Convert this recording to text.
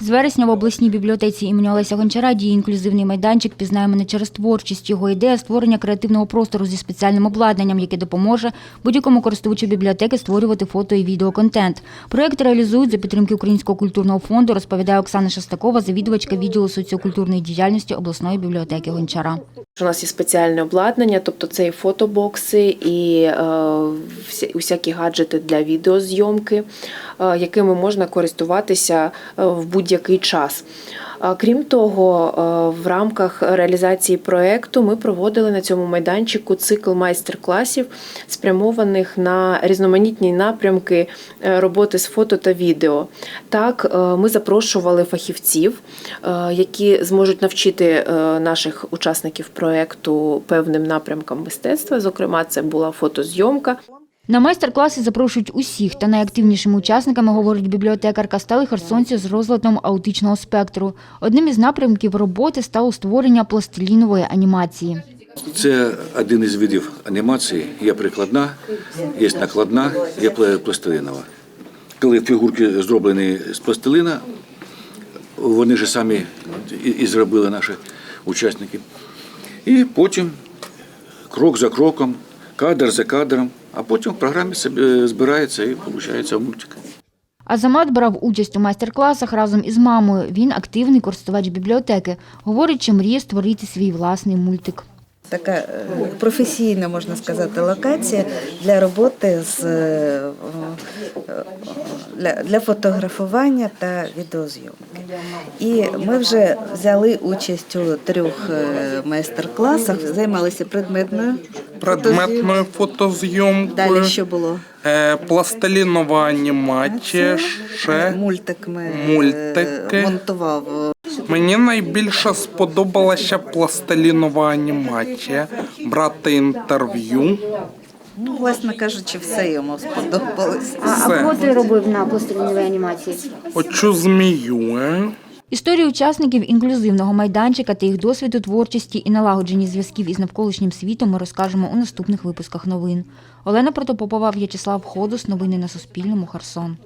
З вересня в обласній бібліотеці імені Олеся Гончара діє інклюзивний майданчик «Пізнай мене через творчість». Його ідея – створення креативного простору зі спеціальним обладнанням, яке допоможе будь-якому користувачу бібліотеки створювати фото і відеоконтент. Проект реалізують за підтримки Українського культурного фонду, розповідає Оксана Шестакова, завідувачка відділу соціокультурної діяльності обласної бібліотеки Гончара. У нас є спеціальне обладнання, тобто це і фотобокси, і е, усякі гаджети для відеозйомки, е, якими можна користуватися е, в будь-який час. Крім того, в рамках реалізації проекту ми проводили на цьому майданчику цикл майстер-класів, спрямованих на різноманітні напрямки е, роботи з фото та відео. Так, е, ми запрошували фахівців, е, які зможуть навчити наших учасників проекту певним напрямкам мистецтва. Зокрема, це була фотозйомка. На майстер-класи запрошують усіх, та найактивнішими учасниками, говорить бібліотекарка, стали херсонці з розладом аутичного спектру. Одним із напрямків роботи стало створення пластилінової анімації. Це один із видів анімації. Є прикладна, є накладна, є пластилинова. Коли фігурки зроблені з пластилина, вони ж самі і зробили наші учасники. І потім крок за кроком, кадр за кадром, а потім в програмі собі збирається і виходить мультик. Азамат брав участь у майстер-класах разом із мамою. Він активний користувач бібліотеки. Говорить, що мріє створити свій власний мультик. Така е, професійна, можна сказати, локація для роботи з е, е, для, для фотографування та відеозйомки. І ми вже взяли участь у трьох е, майстер-класах, займалися предметною предметною фотозйомкою. Далі що було? е, пластилінова анімація, ще Мультик ми е, мультики. монтував. мені найбільше сподобалася пластилінова анімація. Брати інтерв'ю. Ну, власне кажучи, все йому сподобалося. Все. ти робив на пластиліновій анімації? Оцю змію. Історії учасників інклюзивного майданчика та їх досвіду творчості і налагоджені зв'язків із навколишнім світом ми розкажемо у наступних випусках новин. Олена Протопопова, В'ячеслав Ходус. Новини на Суспільному. Херсон.